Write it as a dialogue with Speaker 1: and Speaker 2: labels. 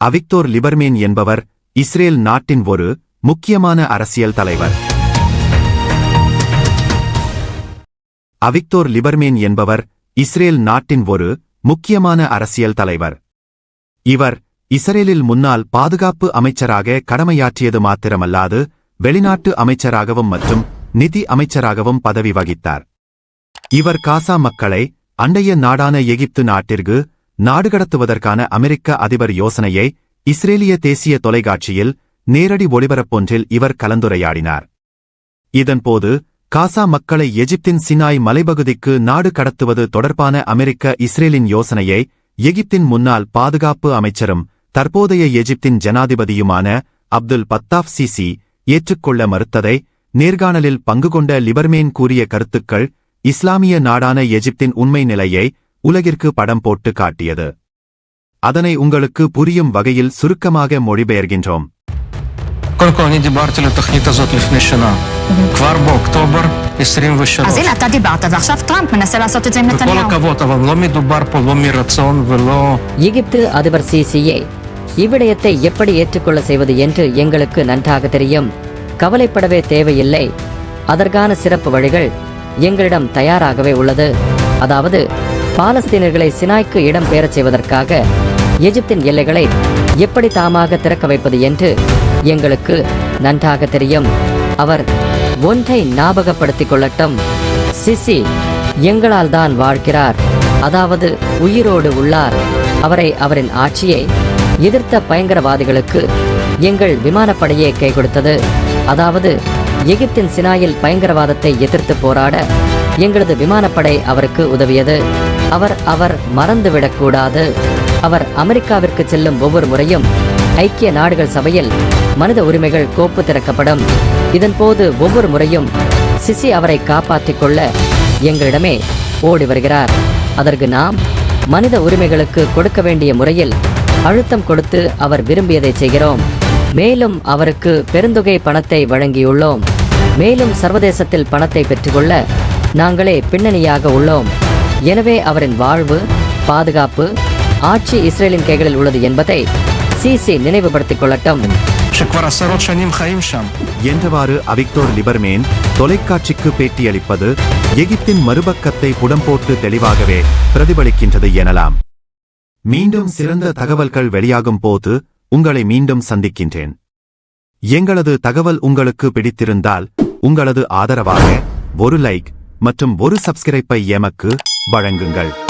Speaker 1: அவிக்தோர் Liebermann என்பவர் Israel நாட்டின் ஒரு முக்கியமான அரசியல் தலைவர். அவிக்தோர் லிபர்மேன் என்பவர் இஸ்ரேல் நாட்டின் ஒரு முக்கியமான அரசியல் தலைவர். இவர் இஸ்ரேலில் முன்னாள் பாதுகாப்பு அமைச்சராக கடமையாற்றியது மாத்திரமல்லாது வெளிநாட்டு அமைச்சராகவும் மற்றும் நிதி அமைச்சராகவும் பதவி வகித்தார். இவர் காசா மக்களை அண்டைய நாடான எகிப்து நாட்டிற்கு நாடு கடத்துவதற்கான அமெரிக்க அதிபர் யோசனையை இஸ்ரேலிய தேசிய தொலைக்காட்சியில் நேரடி ஒளிபரப்பொன்றில் இவர் கலந்துரையாடினார். இதன்போது காசா மக்களை எகிப்தின் சினாய் மலைப்பகுதிக்கு நாடு கடத்துவது தொடர்பான அமெரிக்க இஸ்ரேலின் யோசனையை எகிப்தின் முன்னாள் பாதுகாப்பு அமைச்சரும் தற்போதைய எகிப்தின் ஜனாதிபதியுமான அப்துல் பத்தாப் சிசி ஏற்றுக்கொள்ள மறுத்ததை நேர்காணலில் பங்கு கொண்ட லிபர்மேன் கூறிய கருத்துக்கள் இஸ்லாமிய நாடான எகிப்தின் உண்மை நிலையை உலகிற்கு படம் போட்டு காட்டியது அதனை உங்களுக்கு புரியும் வகையில் சுருக்கமாக மொழிபெயர்கின்றோம்
Speaker 2: קודם כל, אני דיברתי על התוכנית הזאת לפני שנה. כבר באוקטובר 23.
Speaker 3: אז הנה, אתה דיברת, ועכשיו טראמפ מנסה לעשות את זה עם
Speaker 2: וכל
Speaker 3: נתניהו.
Speaker 2: הכבוד, אבל לא מדובר פה לא מרצון ולא...
Speaker 4: எகிப்து அதிபர் சிசியை இவ்விடயத்தை எப்படி ஏற்றுக்கொள்ள செய்வது என்று எங்களுக்கு நன்றாக தெரியும் கவலைப்படவே தேவையில்லை அதற்கான சிறப்பு வழிகள் எங்களிடம் தயாராகவே உள்ளது அதாவது பாலஸ்தீனர்களை சினாய்க்கு இடம் பெயரச் செய்வதற்காக எகிப்தின் எல்லைகளை எப்படி தாமாக திறக்க வைப்பது என்று எங்களுக்கு நன்றாக தெரியும். அவர் ஒன்றை ஞாபகப்படுத்திக் கொள்ளட்டும். சிசி எங்களால் தான் வாழ்கிறார். அதாவது உயிரோடு உள்ளார். அவரை அவரின் ஆட்சியை எதிர்த்த பயங்கரவாதிகளுக்கு எங்கள் விமானப்படையே கை கொடுத்தது அதாவது எகிப்தின் சினாயில் பயங்கரவாதத்தை எதிர்த்து போராட எங்களது விமானப்படை அவருக்கு உதவியது. அவர் அவர் மறந்துவிடக்கூடாது. அவர் அமெரிக்காவிற்கு செல்லும் ஒவ்வொரு முறையும் ஐக்கிய நாடுகள் சபையில் மனித உரிமைகள் கோப்பு திறக்கப்படும். இதன் போது ஒவ்வொரு முறையும் சிசி அவரை காப்பாற்றிக் கொள்ள எங்களிடமே ஓடி வருகிறார். அதற்கு நாம் மனித உரிமைகளுக்கு கொடுக்க வேண்டிய முறையில் அழுத்தம் கொடுத்து அவர் விரும்பியதை செய்கிறோம். மேலும் அவருக்கு பெருந்தொகை பணத்தை வழங்கியுள்ளோம். மேலும் சர்வதேசத்தில் பணத்தை பெற்றுக்கொள்ள நாங்களே பின்னணியாக உள்ளோம். எனவே அவரின் வாழ்வு பாதுகாப்பு ஆட்சி இஸ்ரேலின் கைகளில் உள்ளது என்பதை சிசி நினைவுபடுத்திக் கொள்ளட்டும்.
Speaker 1: என்றவாறு அவிக்டோர் லிபர்மேன் தொலைக்காட்சிக்கு பேட்டியளிப்பது எகிப்தின் மறுபக்கத்தை புடம்போட்டு தெளிவாகவே பிரதிபலிக்கின்றது எனலாம். மீண்டும் சிறந்த தகவல்கள் வெளியாகும் போது உங்களை மீண்டும் சந்திக்கின்றேன். எங்களது தகவல் உங்களுக்கு பிடித்திருந்தால் உங்களது ஆதரவாக ஒரு லைக் மற்றும் ஒரு சப்ஸ்கிரைப்பை எமக்கு வழங்குங்கள்.